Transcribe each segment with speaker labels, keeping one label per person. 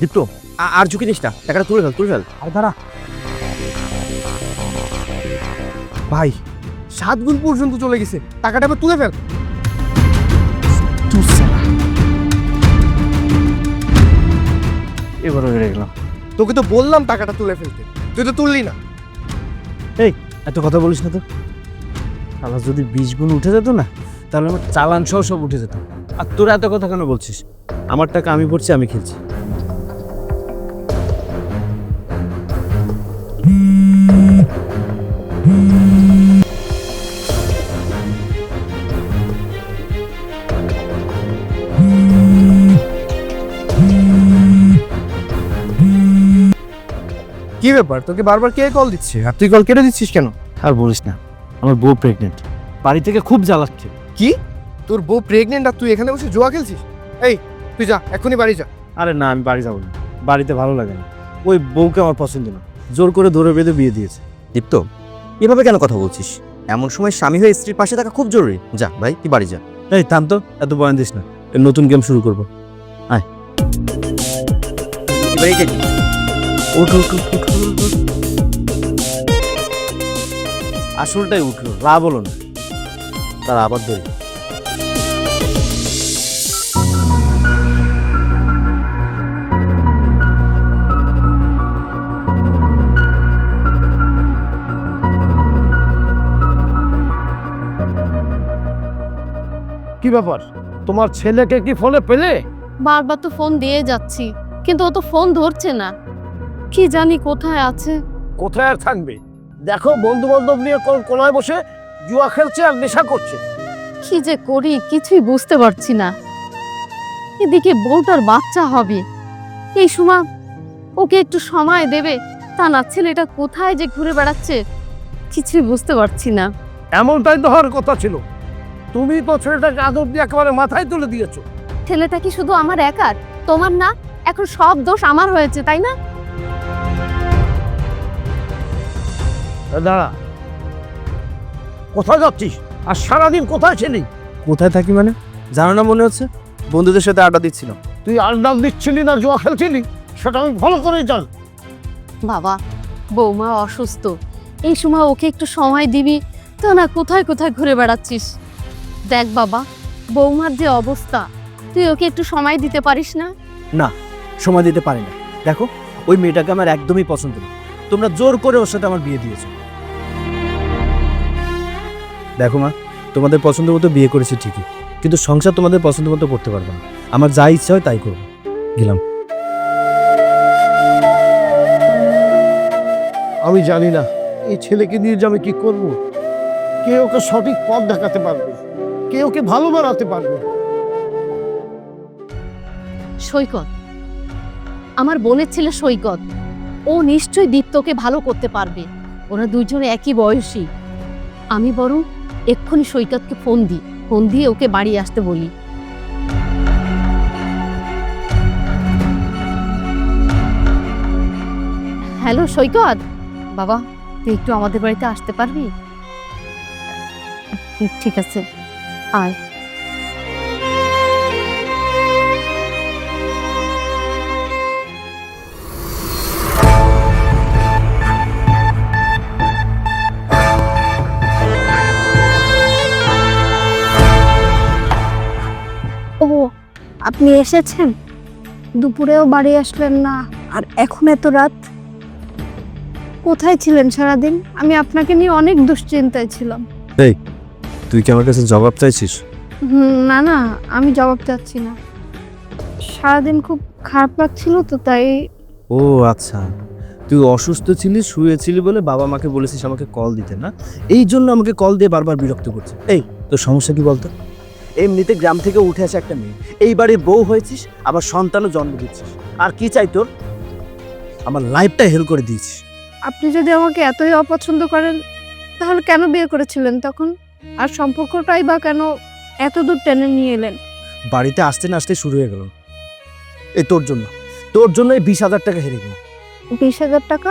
Speaker 1: দীপ্ত আর ঝুঁকি নিস না। টাকাটা তুলে ফেল তুলে ফেল।
Speaker 2: আর দাঁড়া। ভাই সাত গুণ পর্যন্ত চলে গেছে। টাকাটা এবার তুলে ফেল।
Speaker 3: এবারও হেরে গেলাম
Speaker 2: তোকে তো বললাম টাকাটা তুলে ফেলতে। তুই তো তুললি না।
Speaker 3: এই এত কথা বলিস না তো। শালা যদি বিশ গুণ উঠে যেত না তাহলে আমার চালান সহ সব উঠে যেত। আর তোরা এত কথা কেন বলছিস? আমার টাকা আমি পড়ছি আমি খেলছি।
Speaker 2: ব্যাপার? তোকে বারবার কে কল দিচ্ছে? আর তুই কল কেটে দিচ্ছিস কেন?
Speaker 3: আর বলিস না আমার বউ প্রেগনেন্ট বাড়ি থেকে খুব জ্বালাচ্ছে।
Speaker 2: কি? তোর বউ প্রেগনেন্ট আর তুই এখানে বসে জুয়া খেলছিস? এই তুই যা এখনই বাড়ি যা।
Speaker 3: আরে না আমি বাড়ি যাব না। বাড়িতে ভালো লাগে না। ওই বউকে আমার পছন্দ না। জোর করে ধরে বেঁধে বিয়ে দিয়েছে।
Speaker 1: দীপ্ত এভাবে কেন কথা বলছিস? এমন সময় স্বামী হয়ে স্ত্রীর পাশে থাকা খুব জরুরি। যা ভাই তুই বাড়ি যা।
Speaker 3: এই থাম তো এত বয়ান দিস না। নতুন গেম শুরু করব।
Speaker 1: এবার এইটা কি?
Speaker 3: আসলটাই উঠল লাভ হলো না। তার আবার ধরি।
Speaker 4: কি ব্যাপার? তোমার ছেলেকে কি ফোনে পেলে?
Speaker 5: বারবার তো ফোন দিয়ে যাচ্ছি কিন্তু ও তো ফোন ধরছে না। কি জানি কোথায় আছে।
Speaker 4: কোথায় আর থাকবে? দেখো বন্ধু বান্ধব নিয়ে কোন কোনায় বসে জুয়া খেলছে আর নেশা করছে।
Speaker 5: কি যে করি কিছুই বুঝতে পারছি না। এদিকে বউটার বাচ্চা হবে। এই সময় ওকে একটু সময় দেবে। তা না ছেলেটা কোথায় যে ঘুরে বেড়াচ্ছে কিছুই বুঝতে পারছি না।
Speaker 4: এমনটাই তো হওয়ার কথা ছিল। তুমি তো ছেলেটাকে আদর দিয়ে একেবারে মাথায় তুলে দিয়েছ।
Speaker 5: ছেলেটা কি শুধু আমার একার? তোমার না এখন সব দোষ আমার হয়েছে তাই না?
Speaker 4: দাঁড়া। কোথায় যাচ্ছিস? আর সারাদিন কোথায় ছিলি?
Speaker 3: কোথায় থাকি মানে? জানো না মনে হচ্ছে?
Speaker 1: বন্ধুদের সাথে আড্ডা দিচ্ছিল।
Speaker 4: তুই আন্ডাল দিচ্ছিলি না জুয়া খেলছিলি? সেটা আমি ভালো করেই জান।
Speaker 5: বাবা বৌমা অসুস্থ। এই সময় ওকে একটু সময় দিবি? তো না কোথায় কোথায় ঘুরে বেড়াচ্ছিস? দেখ বাবা বৌমার যে অবস্থা তুই ওকে একটু সময় দিতে পারিস না?
Speaker 3: না সময় দিতে পারি না। দেখো ওই মেয়েটাকে আমার একদমই পছন্দ না। তোমরা জোর করে ওর সাথে আমার বিয়ে দিয়েছ। দেখো মা তোমাদের পছন্দ মতো বিয়ে করেছি ঠিকই কিন্তু সংসার তোমাদের পছন্দ মতো করতে পারব না। আমার যা ইচ্ছা হয় তাই করব। গেলাম।
Speaker 4: আমি জানি না এই ছেলেকে নিয়ে যে আমি কি করব? কে ওকে সঠিক পথ দেখাতে পারবে? কে ওকে ভালো বানাতে পারবে?
Speaker 5: সৈকত। আমার বোনের ছেলে সৈকত। ও নিশ্চয়ই দীপ্তকে ভালো করতে পারবে। ওরা দুজনে একই বয়সী। আমি বরং এক্ষুনি সৈকতকে ফোন দিই, ফোন দিয়ে ওকে বাড়ি আসতে বলি। হ্যালো, সৈকত! বাবা, তুই একটু আমাদের বাড়িতে আসতে পারবি? ঠিক আছে, আয়।
Speaker 6: আপনি এসেছেন? দুপুরেও বাড়ি আসলেন না। আর এখন এত রাত? কোথায় ছিলেন সারাদিন? আমি আপনাকে নিয়ে অনেক দুশ্চিন্তায় ছিলাম।
Speaker 3: এই তুই কি আমার কাছে জবাব চাইছিস?
Speaker 6: না না আমি জবাব চাচ্ছি না। সারাদিন খুব খারাপ লাগছিল তো তাই
Speaker 3: ও আচ্ছা। তুই অসুস্থ ছিলি শুয়েছিলি বলে বাবা মাকে বলেছিস আমাকে কল দিতে না? এই জন্য আমাকে কল দিয়ে বারবার বিরক্ত করছে। এই তোর সমস্যা কি বলতো? এমনিতে গ্রাম থেকে উঠে আসে একটা মেয়ে। এই বাড়ির বউ হয়েছিস আবার সন্তানও জন্ম দিচ্ছিস। আর কি চাই তোর? আমার লাইফটা হেল করে দিয়েছিস।
Speaker 6: আপনি যদি আমাকে এতই অপছন্দ করেন তাহলে কেন বিয়ে করেছিলেন তখন? আর সম্পর্কটাই বা কেন এত দূর টেনে নিয়ে এলেন?
Speaker 3: বাড়িতে আসতে না আসতে শুরু হয়ে গেল। এই তোর জন্য। তোর জন্য এই বিশ হাজার টাকা হেরে গেল
Speaker 6: বিশ হাজার টাকা?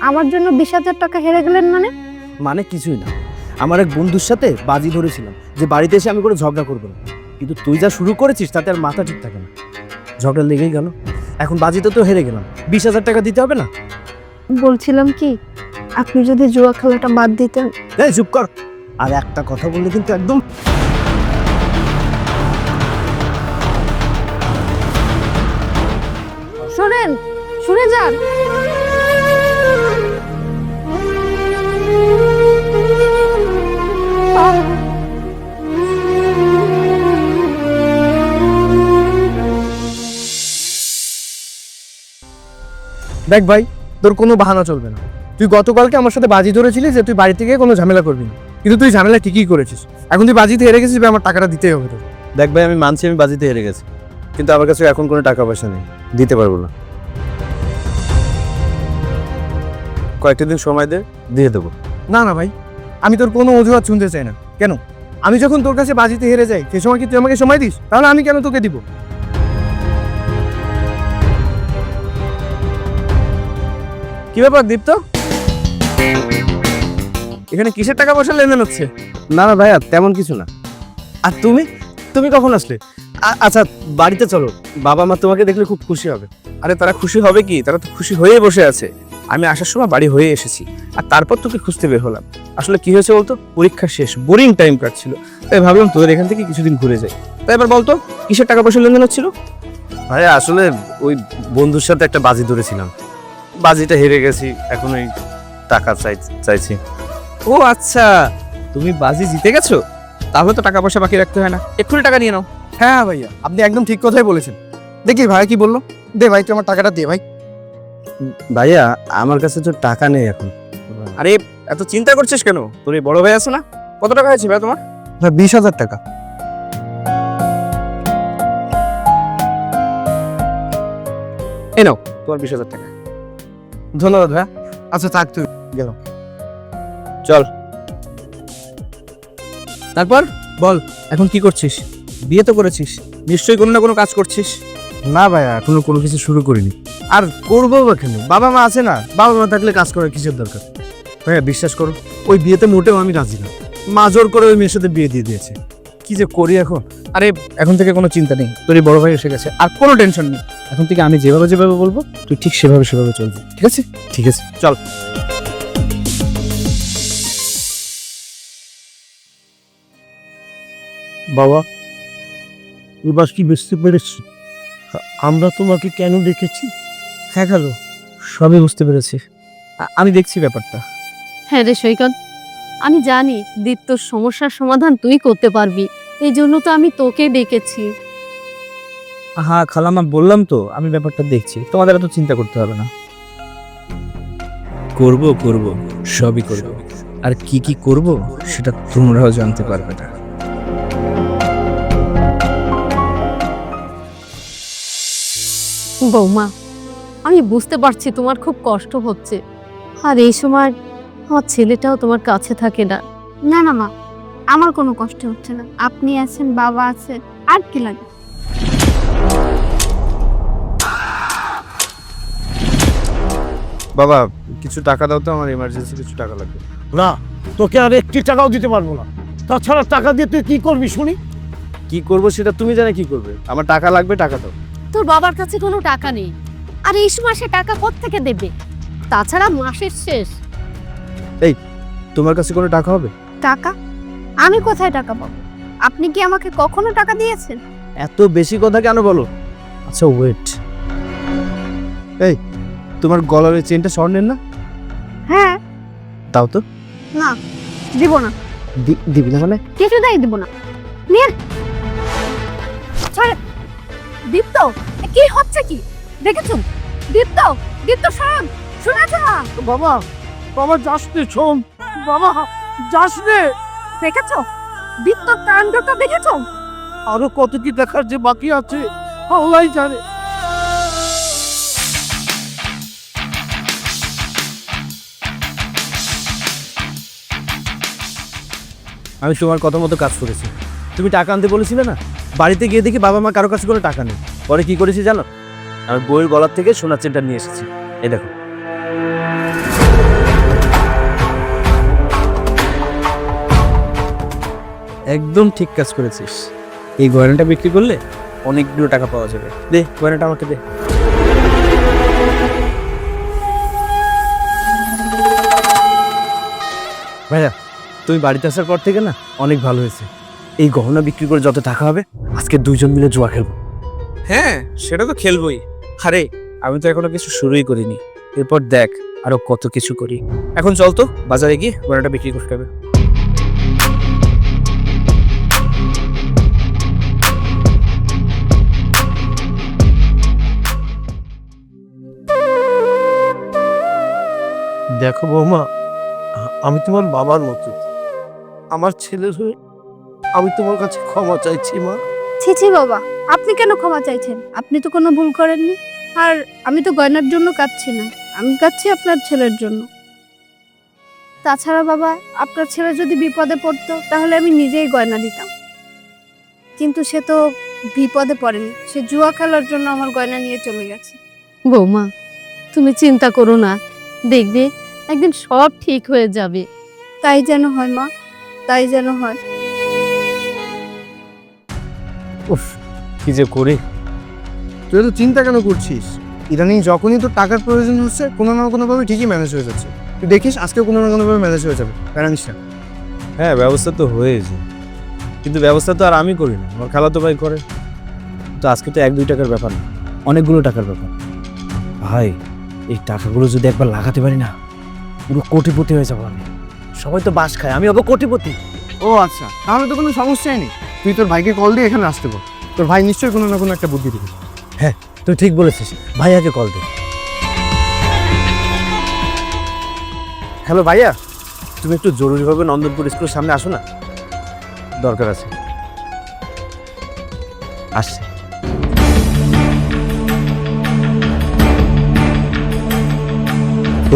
Speaker 6: আমার জন্য বিশ হাজার টাকা হেরে গেলেন মানে?
Speaker 3: মানে কিছুই না। আমার এক বন্ধুর সাথে বাজি ধরেছিলাম। যে বাড়িতে এসে আমি কোনো ঝগড়া করব না। কিন্তু তুই যা শুরু করেছিস তাতে আর মাথা ঠিক থাকে না। ঝগড়া লেগেই গেল। এখন বাজিতে তো হেরে গেলাম। বিশ হাজার টাকা দিতে হবে না?
Speaker 6: বলছিলাম কি আপনি যদি জুয়া খেলাটা বাদ দিতেন।
Speaker 3: এই চুপ কর। আর একটা কথা বললে কিন্তু একদম
Speaker 6: শোনেন শুনে যান।
Speaker 2: দেখ ভাই তোর কোনো বাহানা চলবে না। তুই গতকালকে আমার সাথে বাজি ধরেছিলিস যে তুই বাড়ি থেকে কোনো ঝামেলা করবি না। কিন্তু তুই ঝামেলা ঠিকই করেছিস। এখন তুই বাজিতে হেরে গেছিস আমার টাকাটা দিতেই হবে তোর
Speaker 3: দেখ ভাই আমি মানছি আমি বাজিতে হেরে গেছি। কিন্তু আমার কাছে এখন কোনো টাকা পয়সা নেই। দিতে পারব না। কয়েকটা দিন সময় দে দিয়ে দেবো।
Speaker 2: না না ভাই আমি তোর কোনো অজুহাত শুনতে চাই না। কেন? আমি যখন তোর কাছে বাজিতে হেরে যাই সে সময় কি তুই আমাকে সময় দিস? তাহলে আমি কেন তোকে দিব? কি ব্যাপার দীপ্ত? এখানে কিসের টাকা পয়সা লেনদেন হচ্ছে?
Speaker 3: না না ভাইয়া তেমন কিছু না। আর তুমি? তুমি কখন আসলে? আ- আচ্ছা বাড়িতে চলো। বাবা মা তোমাকে দেখলে খুব খুশি হবে।
Speaker 7: আরে তারা খুশি হবে কি? তারা তো খুশি হয়েই বসে আছে। আমি আসার সময় বাড়ি হয়ে এসেছি। আর তারপর তোকে খুঁজতে বের হলাম? আসলে কি হয়েছে বলতো? পরীক্ষা শেষ বোরিং টাইম কাটছিল। তাই ভাবলাম তোদের এখান থেকে কিছুদিন ঘুরে যাই। তাই এবার বলতো কিসের টাকা পয়সা লেনদেন হচ্ছিল?
Speaker 3: ভাইয়া আসলে ওই বন্ধুর সাথে একটা বাজি ধরেছিলাম। বাজিটা হেরে গেছি এখন ওই টাকা চাই চাইছি।
Speaker 7: ও আচ্ছা তুমি বাজি জিতে গেছো? তাহলে তো টাকা পয়সা বাকি রাখতে হয় না। এক্ষুনি টাকা নিয়ে নাও।
Speaker 2: হ্যাঁ ভাইয়া আপনি একদম ঠিক কথাই বলেছেন। দেখি ভাই কি বলল। দে ভাই তুই আমার টাকাটা দে ভাই।
Speaker 3: ভাইয়া আমার কাছে তো টাকা নেই এখন।
Speaker 7: আরে এত চিন্তা করছিস কেন? তোর এই বড় ভাই আছে না? কত টাকা হয়েছে ভাই তোমার?
Speaker 2: ভাই বিশ হাজার টাকা।
Speaker 7: এ নাও তোমার বিশ হাজার টাকা।
Speaker 2: ধন্যবাদ ভাই আচ্ছা থাক তুই গেল।
Speaker 7: চল। তারপর? বল এখন কি করছিস? বিয়ে তো করেছিস। নিশ্চয়ই কোনো না কোনো কাজ করছিস।
Speaker 3: না ভাইয়া এখনও কোনো কিছু শুরু করিনি। আর করব বা কেন? বাবা মা আছে না বাবা মা থাকলে কাজ করার কিসের দরকার? ভাইয়া বিশ্বাস করো ওই বিয়েতে মোটেও আমি রাজি না। মা জোর করে ওই মেয়ের সাথে বিয়ে দিয়ে দিয়েছে। কি যে করি এখন?
Speaker 7: আরে এখন থেকে কোনো চিন্তা নেই। তোর বড় ভাই এসে গেছে আর কোনো টেনশন নেই। এখন থেকে আমি যেভাবে যেভাবে বলব তুই ঠিক সেভাবে সেভাবে চলবি ঠিক আছে?
Speaker 3: ঠিক আছে চল।
Speaker 4: বাবা এবার কি বুঝতে পেরেছি আমরা তোমাকে কেন দেখেছি?
Speaker 7: হ্যাঁ খালু সবই বুঝতে পেরেছি। আমি দেখছি ব্যাপারটা।
Speaker 5: হ্যাঁ রে সৈকত আমি জানি দীপ্তর সমস্যার সমাধান তুই করতে পারবি। এই জন্য তো আমি তোকে ডেকেছি।
Speaker 7: হ্যাঁ খালামা বললাম তো আমি ব্যাপারটা দেখছি। তোমাদের এত চিন্তা করতে হবে না। করব করব সবই করব। আর কি কি করব সেটা তোমরাও জানতে পারবে না।
Speaker 5: বৌমা আমি বুঝতে পারছি তোমার খুব কষ্ট হচ্ছে। আর এই সময় আমার ছেলেটাও তোমার কাছে থাকে না।
Speaker 6: না না মা আমার কোনো কষ্ট হচ্ছে না। আপনি আছেন বাবা আছে আর কি লাগে?
Speaker 3: বাবা কিছু টাকা দাও তো আমার এমার্জেন্সি কিছু টাকা লাগবে।
Speaker 4: না তোকে আর একটি টাকাও দিতে পারব না। তাছাড়া টাকা দিয়ে তুই কি করবি শুনি?
Speaker 3: কি করব সেটা তুমি জানে কি করবে। আমার টাকা লাগবে টাকা দাও।
Speaker 5: তোর বাবার কাছে কোনো টাকা নেই। আর এই মাসে টাকা থেকে দেবে? তাছাড়া মাসের শেষ।
Speaker 3: এই তোমার কাছে কোনো টাকা হবে?
Speaker 6: টাকা? আমি কোথায় টাকা পাবো? আপনি কি আমাকে কখনো টাকা দিয়েছেন?
Speaker 3: এত বেশি কথা কেন বলো? আচ্ছা ওয়েট এই তোমার গলার ওই চেনটা স্বর্ণের না?
Speaker 6: হ্যাঁ।
Speaker 3: দাও তো।
Speaker 6: না দিব না।
Speaker 3: দি- দিবি না মানে?
Speaker 6: কিছু কিছুতেই দিব না। নিয়ে। ছাড়। দীপ্ত এ কি হচ্ছে কি? দেখেছ? দীপ্ত দীপ্ত শোন শোনা যা
Speaker 4: বাবা বাবা যাস নে শোন। বাবা যাস নে।
Speaker 6: দেখেছ? দীপ্ত কাণ্ডটা দেখেছ?
Speaker 4: আরও কত কি দেখার যে বাকি আছে আল্লাহ জানে।
Speaker 3: আমি তোমার কথা মতো কাজ করেছি। তুমি টাকা আনতে বলেছিলে না? বাড়িতে গিয়ে দেখি বাবা মা কারও কাছে কোনো টাকা নেই। পরে কি করেছি জানো? আমি বইয়ের গলার থেকে সোনার চেনটা নিয়ে এসেছি। এই দেখো।
Speaker 7: একদম ঠিক কাজ করেছিস। এই গয়নাটা বিক্রি করলে অনেকগুলো টাকা পাওয়া যাবে। দে, গয়নাটা আমাকে দে।
Speaker 3: ভাইয়া, তুমি বাড়িতে আসার পর থেকে না অনেক ভালো হয়েছে। এই গহনা বিক্রি করে যত টাকা হবে, আজকে দুইজন মিলে জুয়া খেলব।
Speaker 7: হ্যাঁ সেটা তো খেলবই। আরে, আমি তো এখনও কিছু শুরুই করিনি। এরপর দেখ আরও কত কিছু করি। এখন চল তো, বাজারে গিয়ে গয়নাটা বিক্রি করতে হবে।
Speaker 4: দেখো বৌমা আমি তোমার বাবার মতো। আমার ছেলের হয়ে আমি তোমার কাছে ক্ষমা চাইছি মা।
Speaker 6: ছি ছি বাবা আপনি কেন ক্ষমা চাইছেন? আপনি তো কোনো ভুল করেননি। আর আমি তো গয়নার জন্য কাঁদছি না আমি কাঁদছি আপনার ছেলের জন্য। তাছাড়া বাবা আপনার ছেলে যদি বিপদে পড়তো তাহলে আমি নিজেই গয়না দিতাম। কিন্তু সে তো বিপদে পড়েনি সে জুয়া খেলার জন্য আমার গয়না নিয়ে চলে গেছে।
Speaker 5: বৌমা তুমি চিন্তা করো না। দেখবে একদিন সব ঠিক হয়ে যাবে।
Speaker 6: তাই যেন হয় মা তাই যেন হয়।
Speaker 3: উফ কি যে করি।
Speaker 2: তুই তো চিন্তা কেন করছিস? ইদানিং যখনই তোর টাকার প্রয়োজন হচ্ছে কোনো না কোনোভাবে ঠিকই ম্যানেজ হয়ে যাচ্ছে। তুই দেখিস আজকে কোনো না কোনোভাবে ম্যানেজ হয়ে যাবে প্যারানিস না।
Speaker 3: হ্যাঁ ব্যবস্থা তো হয়েছে। কিন্তু ব্যবস্থা তো আর আমি করি না আমার খালাতো ভাই করে। তো আজকে তো এক দুই টাকার ব্যাপার না অনেকগুলো টাকার ব্যাপার। ভাই এই টাকাগুলো যদি একবার লাগাতে পারি না পুরো কোটিপতি হয়ে যাব আমি। সবাই তো বাস খায় আমি হব কোটিপতি।
Speaker 2: ও আচ্ছা তাহলে তো কোনো সমস্যাই নেই। তুই তোর ভাইকে কল দিয়ে এখানে আসতে বল। তোর ভাই নিশ্চয়ই কোনো না কোনো একটা বুদ্ধি দিবে।
Speaker 3: তুই ঠিক বলেছিস ভাইয়াকে কল দে। হ্যালো ভাইয়া। তুমি একটু জরুরিভাবে নন্দনপুর স্কুলের সামনে আসো না? দরকার আছে। আসছে।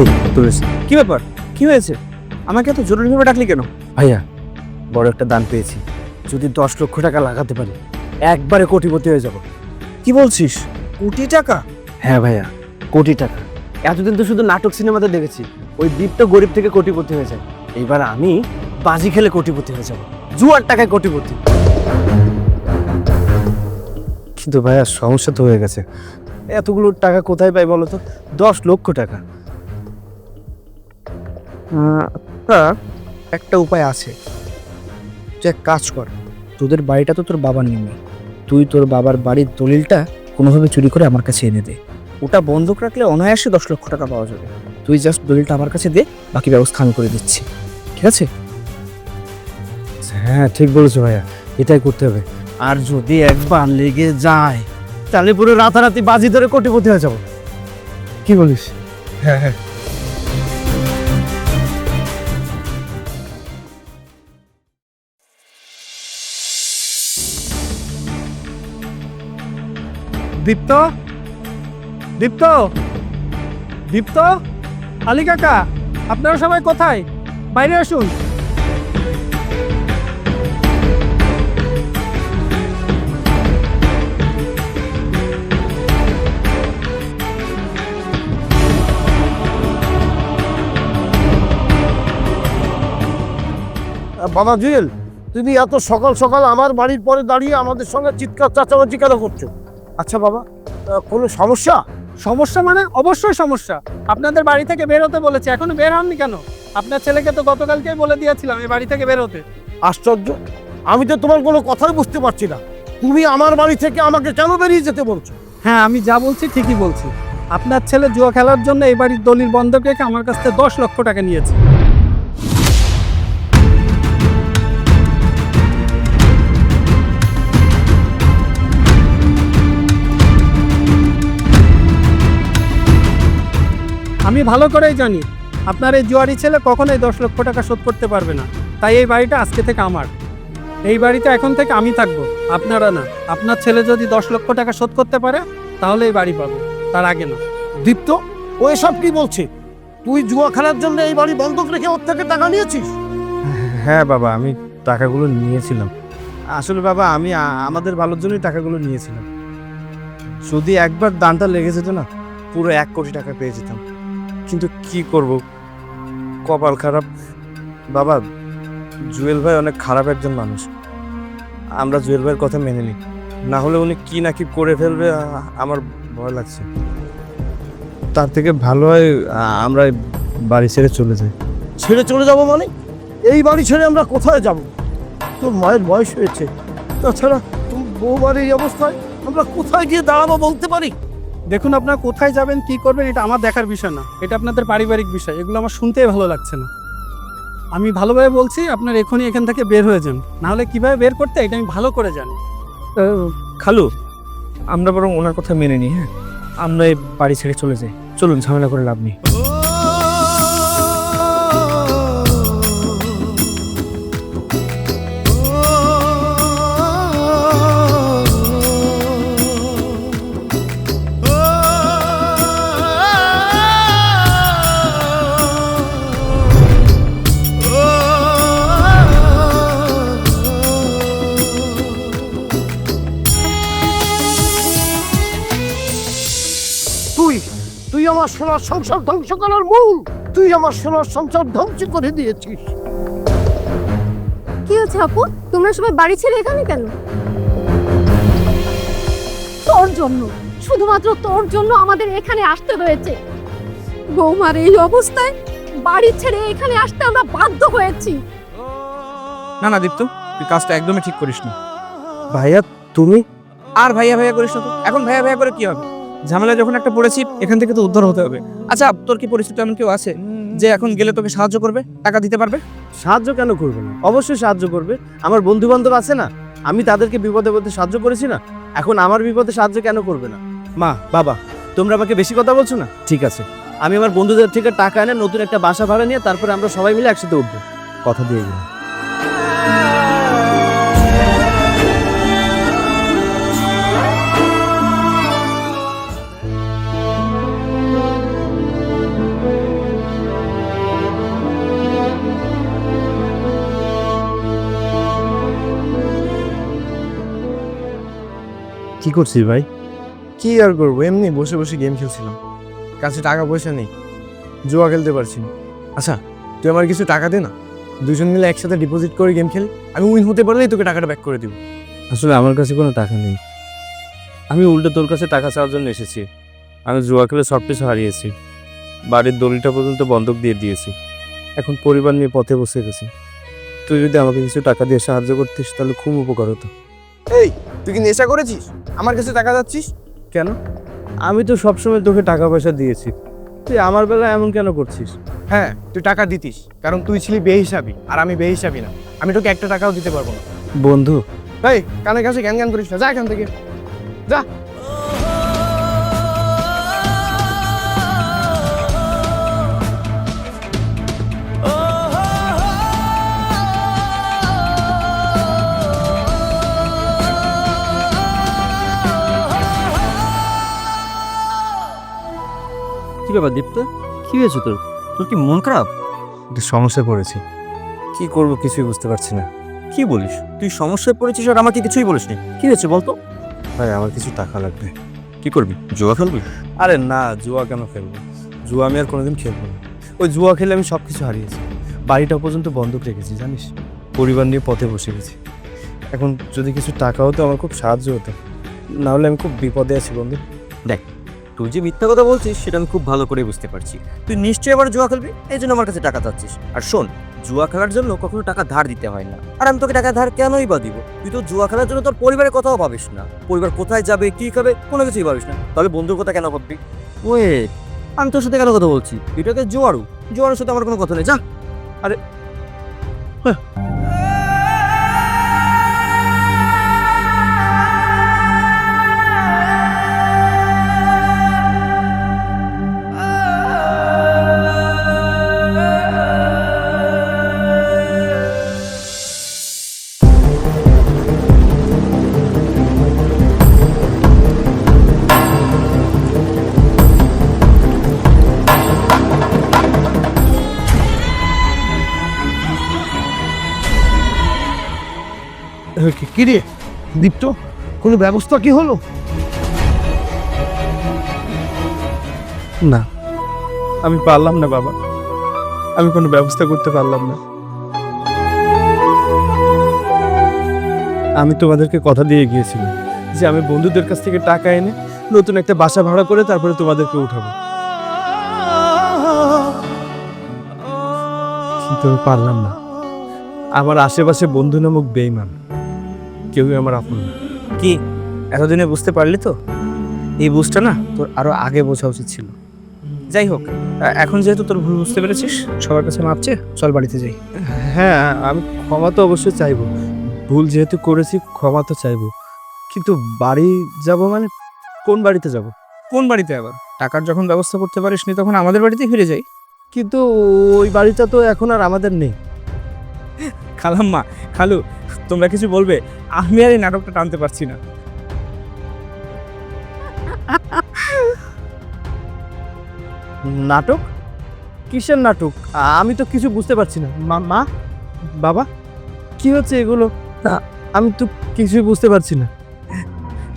Speaker 3: এই তোর
Speaker 7: কি ব্যাপার? কি হয়েছে? আমাকে এত জরুরিভাবে ডাকলি কেন?
Speaker 3: ভাইয়া বড় একটা দান পেয়েছি। যদি দশ লক্ষ টাকা লাগাতে পারি একবারে কোটিপতি হয়ে যাব।
Speaker 7: কি বলছিস? কোটি টাকা?
Speaker 3: হ্যাঁ ভাইয়া কোটি টাকা। এতদিন তো শুধু নাটক সিনেমাতে দেখেছি। ওই দ্বীপ তো গরিব থেকে কোটিপতি হয়ে যায়। এইবার আমি বাজি খেলে কোটিপতি হয়ে যাব। জুয়ার টাকায় কোটিপতি। কিন্তু ভাইয়া সমস্যা তো হয়ে গেছে। এতগুলো টাকা কোথায় পাই বলো তো? দশ লক্ষ টাকা।
Speaker 2: তা একটা উপায় আছে। তুই এক কাজ কর তোদের বাড়িটা তো তোর বাবার নেই তুই তোর বাবার বাড়ির দলিলটা কোনোভাবে চুরি করে আমার কাছে এনে দে। ওটা বন্ধক রাখলে অনায়াসে দশ লক্ষ টাকা পাওয়া যাবে। তুই জাস্ট দলিলটা আমার কাছে দে বাকি ব্যবস্থা আমি করে দিচ্ছি। ঠিক আছে?
Speaker 3: হ্যাঁ ঠিক বলেছ ভাইয়া। এটাই করতে হবে। আর যদি একবার লেগে যায় তাহলে পুরো রাতারাতি বাজি ধরে কোটিপতি হয়ে যাব।
Speaker 2: কি বলিস? হ্যাঁ হ্যাঁ। দীপ্ত? দীপ্ত? দীপ্ত? আলী কাকা, আপনারা সবাই কোথায়? বাইরে আসুন।
Speaker 4: বাবা জুয়েল তুমি এত সকাল সকাল আমার বাড়ির পরে দাঁড়িয়ে আমাদের সঙ্গে চিৎকার, চাচামাচি কেন করছ? আচ্ছা বাবা কোনো সমস্যা?
Speaker 8: সমস্যা মানে অবশ্যই সমস্যা। আপনাদের বাড়ি থেকে বের হতে বলেছে এখনও বের হননি কেন? আপনার ছেলেকে তো গতকালকেই বলে দিয়েছিলাম এই বাড়ি থেকে বের হতে।
Speaker 4: আশ্চর্য আমি তো তোমার কোনো কথাই বুঝতে পারছি না। তুমি আমার বাড়ি থেকে আমাকে কেন বেরিয়ে যেতে বলছো?
Speaker 8: হ্যাঁ আমি যা বলছি ঠিকই বলছি। আপনার ছেলে জুয়া খেলার জন্য এই বাড়ির দলিল বন্ধক রেখে আমার কাছ থেকে দশ লক্ষ টাকা নিয়েছে। আমি ভালো করেই জানি আপনার এই জুয়ারি ছেলে কখনোই দশ লক্ষ টাকা শোধ করতে পারবে না। তাই এই বাড়িটা আজকে থেকে আমার। এই বাড়িতে এখন থেকে আমি থাকব আপনারা না। আপনার ছেলে যদি দশ লক্ষ টাকা শোধ করতে পারে তাহলে এই বাড়ি পাবে তার আগে না।
Speaker 4: দীপ্ত ও এসব কি বলছে? তুই জুয়া খেলার জন্য এই বাড়ি বন্ধক রেখে ওর থেকে টাকা নিয়েছিস?
Speaker 3: হ্যাঁ বাবা আমি টাকাগুলো নিয়েছিলাম। আসলে বাবা আমি আমাদের ভালোর জন্যই টাকাগুলো নিয়েছিলাম। যদি একবার দানটা লেগে যেত না পুরো এক কোটি টাকা পেয়ে যেতাম। কিন্তু কি করব? কপাল খারাপ। বাবা, জুয়েল ভাই অনেক খারাপ একজন মানুষ। আমরা জুয়েল ভাইয়ের কথা মেনে নিই। না হলে উনি কি না কি করে ফেলবে আমার ভয় লাগছে। তার থেকে ভালো হয় আমরা বাড়ি ছেড়ে চলে যাই।
Speaker 4: ছেড়ে চলে যাব মানে? এই বাড়ি ছেড়ে আমরা কোথায় যাব? তোর মায়ের বয়স হয়েছে। তাছাড়া তোর বৌমার এই অবস্থায় আমরা কোথায় গিয়ে দাঁড়াবো বলতে পারি?
Speaker 8: দেখুন আপনারা কোথায় যাবেন, কি করবেন, এটা আমার দেখার বিষয় না। এটা আপনাদের পারিবারিক বিষয়, এগুলো আমার শুনতেই ভালো লাগছে না। আমি ভালোভাবে বলছি, আপনার এখনই এখান থেকে বের হয়ে যান। নাহলে কীভাবে বের করতে, এটা আমি ভালো করে জানি।
Speaker 7: খালু, আমরা বরং ওনার কথা মেনে নিই হ্যাঁ? আমরা এই বাড়ি ছেড়ে চলে যাই। চলুন, ঝামেলা করে লাভ নেই।
Speaker 4: আমার সোনার সংসার ধ্বংস করার মূল। তুই আমার সোনার সংসার ধ্বংস করে দিয়েছিস।
Speaker 6: কি হচ্ছে আপু? তোমরা সবাই বাড়ি ছেড়ে এখানে কেন?
Speaker 5: তোর জন্য শুধুমাত্র তোর জন্য আমাদের এখানে আসতে হয়েছে। বৌমার এই অবস্থায় বাড়ি ছেড়ে এখানে আসতে আমরা বাধ্য হয়েছি।
Speaker 7: না না দীপ্ত তুই কাজটা একদমই ঠিক করিস না
Speaker 3: ভাইয়া তুমি?
Speaker 7: আর ভাইয়া ভাইয়া করিস না তো? এখন ভাইয়া ভাইয়া করে কি হবে? ঝামেলা যখন একটা পড়েছি, এখান থেকে তো উদ্ধার হতে হবে। আচ্ছা তোর কি পরিস্থিতি এমন কেউ আছে যে এখন গেলে তোকে সাহায্য করবে, টাকা দিতে পারবে?
Speaker 3: সাহায্য কেন করবে না? অবশ্যই সাহায্য করবে। আমার বন্ধু বান্ধব আছে না, আমি তাদেরকে বিপদে পদে সাহায্য করেছি না, এখন আমার বিপদে সাহায্য কেন করবে না? মা, বাবা, তোমরা আমাকে বেশি কথা বলছো না? ঠিক আছে। আমি আমার বন্ধুদের থেকে টাকা এনে নতুন একটা বাসা ভাড়া নিয়ে তারপরে আমরা সবাই মিলে একসাথে উঠবো। কথা দিয়ে গেলাম। কি করছিস ভাই?
Speaker 7: কি আর করব? এমনি বসে বসে গেম খেলছিলাম। কাছে টাকা পয়সা নেই। জুয়া খেলতে পারছি না। আচ্ছা তুই আমার কিছু টাকা দে না। দুজন মিলে একসাথে ডিপোজিট করে গেম খেলি। আমি উইন হতে পারলেই তোকে টাকাটা ব্যাক করে দিব।
Speaker 3: আসলে আমার কাছে কোনো টাকা নেই। আমি উল্টো তোর কাছে টাকা চাওয়ার জন্য এসেছি। আমি জুয়া খেলে সব কিছু হারিয়েছি। বাড়ির দলিটা পর্যন্ত বন্ধক দিয়ে দিয়েছি। এখন পরিবার নিয়ে পথে বসে গেছি। তুই যদি আমাকে কিছু টাকা দিয়ে সাহায্য করতিস তাহলে খুব উপকার হতো।
Speaker 7: এই তুই কি নেশা করেছিস? আমার কাছে টাকা যাচ্ছিস?
Speaker 3: কেন? আমি তো সবসময় তোকে টাকা পয়সা দিয়েছি। তুই আমার বেলা এমন কেন করছিস?
Speaker 7: হ্যাঁ তুই টাকা দিতিস কারণ তুই ছিলি বেহিসাবি আর আমি বেহিসাবি না। আমি তোকে একটা টাকাও দিতে পারব না।
Speaker 3: বন্ধু।
Speaker 7: ভাই কানে কাছে জ্ঞান জ্ঞান করিস না যা এখান থেকে। যা।
Speaker 1: ব্যাপার দীপ্ত? কি হয়েছে তোর? তোর কি মন খারাপ?
Speaker 3: একটু সমস্যায় পড়েছি। কি করব কিছুই বুঝতে পারছি না।
Speaker 1: কি বলিস? তুই সমস্যায় পড়েছিস আর আমাকে কিছুই বলিস নি কি হয়েছে বলতো
Speaker 3: ভাই আমার কিছু টাকা লাগবে।
Speaker 1: কি করবি? জুয়া খেলবি?
Speaker 3: আরে না জুয়া কেন খেলব? জুয়া আমি আর কোনোদিন খেলব না। ওই জুয়া খেলে আমি সব কিছু হারিয়েছি। বাড়িটা পর্যন্ত বন্ধক রেখেছি জানিস? পরিবার নিয়ে পথে বসে গেছি। এখন যদি কিছু টাকা হতো আমার খুব সাহায্য হতো। না হলে আমি খুব বিপদে আছি বন্ধু।
Speaker 1: তুই যে মিথ্যা কথা বলছিস, সেটা আমি খুব ভালো করে বুঝতে পারছি। তুই নিশ্চয়ই আবার জুয়া খেলবি? এই জন্য আমার কাছে টাকা চাচ্ছিস। আর শোন, জুয়া খেলার জন্য কখনো টাকা ধার দিতে হয় না। আর আমি তোকে টাকা ধার কেনই বা দিব? তুই তো জুয়া খেলার জন্য তোর পরিবারের কথাও ভাবিস না। পরিবার কোথায় যাবে, কি খাবে, কোনো কিছুই ভাবিস না। তবে বন্ধুর কথা কেন ভাববি? ওয়েট আমি তোর সাথে কেন কথা বলছি? এটাকে জোয়ারু জোয়ারুর সাথে আমার কোনো কথা নেই। যা।
Speaker 4: কি দীপ্ত, কোনো ব্যবস্থা কি হলো?
Speaker 7: না, আমি পারলাম না বাবা। আমি কোনো ব্যবস্থা করতে পারলাম না। আমি তোমাদেরকে কথা দিয়ে গিয়েছিলাম যে
Speaker 3: আমি বন্ধুদের কাছ থেকে টাকা এনে নতুন একটা বাসা ভাড়া করে তারপরে তোমাদেরকে উঠাবো। কিন্তু আমি পারলাম না। আমার আশেপাশে বন্ধু নামক বেইমান কেউই আমার আপন না।
Speaker 7: কি? এতদিনে বুঝতে পারলি তো? এই বুঝটা না তোর আরও আগে বোঝা উচিত ছিল। যাই হোক এখন যেহেতু তোর ভুল বুঝতে পেরেছিস সবার কাছে মাপছে চল বাড়িতে যাই।
Speaker 3: হ্যাঁ আমি ক্ষমা তো অবশ্যই চাইব। ভুল যেহেতু করেছি ক্ষমা তো চাইব। কিন্তু বাড়ি যাব মানে কোন বাড়িতে যাব?
Speaker 7: কোন বাড়িতে আবার? টাকার যখন ব্যবস্থা করতে পারিস নি তখন আমাদের বাড়িতেই ফিরে যাই।
Speaker 3: কিন্তু ওই বাড়িটা তো এখন আর আমাদের নেই।
Speaker 7: খালাম্মা খালু তোমরা কিছু বলবে? আমি আর এই নাটকটা টানতে পারছি না।
Speaker 3: নাটক? কিসের নাটক? আমি তো কিছু বুঝতে পারছি না। মা মা? বাবা? কি হচ্ছে এগুলো? আমি তো কিছুই বুঝতে পারছি না।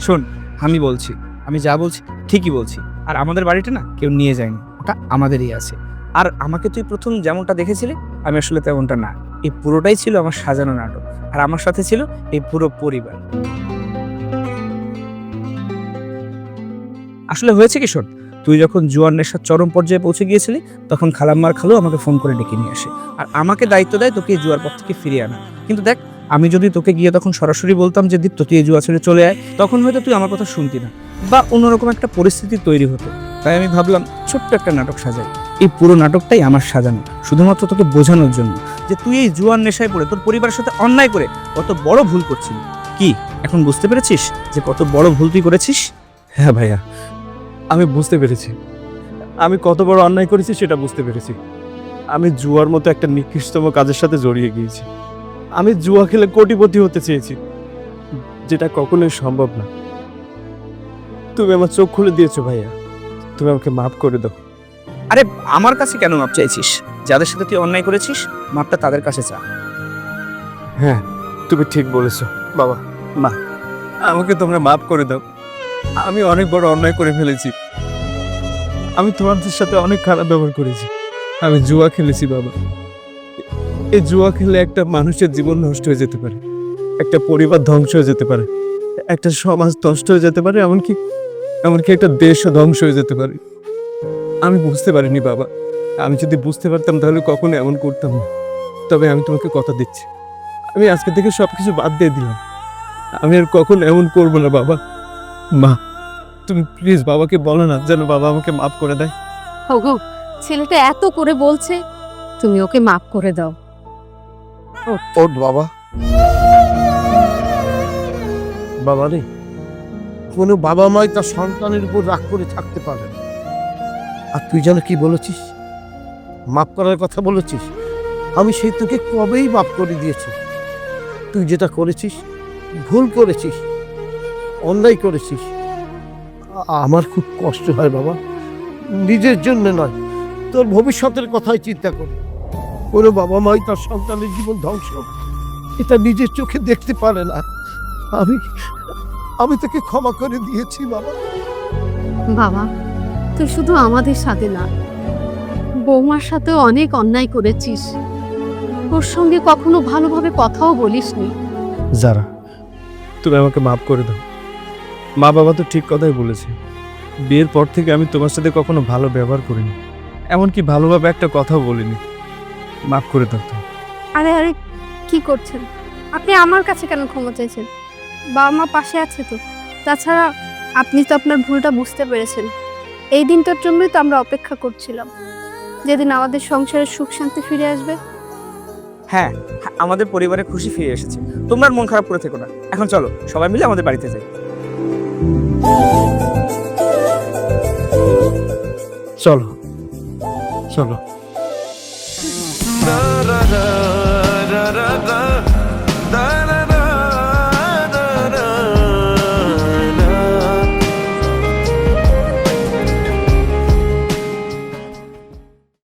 Speaker 7: শোন আমি বলছি আমি যা বলছি ঠিকই বলছি। আর আমাদের বাড়িটা না কেউ নিয়ে যায়নি ওটা আমাদেরই আছে। আর আমাকে তুই প্রথম যেমনটা দেখেছিলি আমি আসলে তেমনটা না। এই পুরোটাই ছিল আমার সাজানো নাটক। আর আমার সাথে ছিল এই পুরো পরিবার। আসলে হয়েছে কি শোন, তুই যখন জুয়ার নেশার চরম পর্যায়ে পৌঁছে গিয়েছিলি, তখন খালাম্মার খালু আমাকে ফোন করে ডেকে নিয়ে আসে। আর আমাকে দায়িত্ব দেয় তোকে জুয়ার পথ থেকে ফিরিয়ে আনা। কিন্তু দেখ, আমি যদি তোকে গিয়ে তখন সরাসরি বলতাম যে, দীপ্ত, তুই জুয়া ছেড়ে চলে আয়, তখন হয়তো তুই আমার কথা শুনতি না। বা অন্যরকম একটা পরিস্থিতি তৈরি হতো। তাই আমি ভাবলাম, ছোট্ট একটা নাটক সাজাই। এই পুরো নাটকটাই আমার সাজানো, শুধুমাত্র তোকে বোঝানোর জন্য। যে তুই এই জুয়ার নেশায় পড়ে তোর পরিবারের সাথে অন্যায় করে কত বড় ভুল করছিলি। কি এখন বুঝতে পেরেছিস যে কত বড় ভুল তুই করেছিস?
Speaker 3: হ্যাঁ ভাইয়া আমি বুঝতে পেরেছি। আমি কত বড় অন্যায় করেছি সেটা বুঝতে পেরেছি। আমি জুয়ার মতো একটা নিকৃষ্টতম কাজের সাথে জড়িয়ে গিয়েছি। আমি জুয়া খেলে কোটিপতি হতে চেয়েছি যেটা কখনোই সম্ভব না। তুমি আমার চোখ খুলে দিয়েছ ভাইয়া। তুমি আমাকে মাফ করে দাও।
Speaker 7: আরে আমার কাছে কেন মাপ চাইছিস? যাদের সাথে তুই অন্যায় করেছিস মাপটা তাদের কাছে চা
Speaker 3: হ্যাঁ তুমি ঠিক বলেছ বাবা। মা আমাকে তোমরা মাফ করে দাও। আমি অনেক বড় অন্যায় করে ফেলেছি। আমি তোমাদের সাথে অনেক খারাপ ব্যবহার করেছি। আমি জুয়া খেলেছি বাবা। এই জুয়া খেলে একটা মানুষের জীবন নষ্ট হয়ে যেতে পারে। একটা পরিবার ধ্বংস হয়ে যেতে পারে। একটা সমাজ নষ্ট হয়ে যেতে পারে এমনকি এমনকি একটা দেশও ধ্বংস হয়ে যেতে পারে। আমি বুঝতে পারিনি বাবা। আমি যদি বুঝতে পারতাম তাহলে কখনো এমন করতাম না। তবে আমি তোমাকে কথা দিচ্ছি। আমি আজকে থেকে সব কিছু বাদ দিয়ে দিলাম। আমি আর কখন এমন করব না বাবা। মা তুমি প্লিজ বাবাকে বলো না যেন বাবা আমাকে মাফ করে দেয়।
Speaker 5: ওগো ছেলেটা এত করে বলছে তুমি ওকে মাফ করে দাও।
Speaker 4: ওর বাবা। বাবা রে কোনো বাবা মাই তার সন্তানের উপর রাগ করে থাকতে পারে না। আর তুই যেন কি বলেছিস? মাফ করার কথা বলেছিস? আমি সেই তোকে কবেই মাফ করে দিয়েছি? তুই যেটা করেছিস, ভুল করেছিস, অন্যায় করেছিস আমার খুব কষ্ট হয় বাবা। নিজের জন্য নয়, তোর ভবিষ্যতের কথাই চিন্তা কর। কোনো বাবা মাই তার সন্তানের জীবন ধ্বংস এটা নিজের চোখে দেখতে পারে না। আমি আমি তোকে ক্ষমা করে দিয়েছি বাবা।
Speaker 5: বাবা, তুই শুধু আমাদের সাথে না বৌমার সাথে অনেক অন্যায় করেছিস। ওর সঙ্গে কখনো ভালোভাবে কথাও বলিসনি।
Speaker 3: যারা তুমি আমাকে মাফ করে দাও। মা বাবা তো ঠিক কথাই বলেছে। বিয়ের পর থেকে আমি তোমার সাথে কখনো ভালো ব্যবহার করিনি। এমনকি ভালোভাবে একটা কথাও বলিনি। মাফ করে দাও তুমি।
Speaker 6: আরে আরে কি করছেন? আপনি আমার কাছে কেন ক্ষমা চাইছেন? বাবা মা পাশে আছে তো। তাছাড়া আপনি তো আপনার ভুলটা বুঝতে পেরেছেন। এই দিনটার জন্যই তো আমরা অপেক্ষা করছিলাম। যেদিন আমাদের সংসারে সুখ শান্তি ফিরে আসবে।
Speaker 7: হ্যাঁ হ্যাঁ, আমাদের পরিবারে খুশি ফিরে এসেছে। তোমরা মন খারাপ করে থেকো না। এখন চলো সবাই মিলে আমাদের বাড়িতে যাই।
Speaker 3: চলো চলো।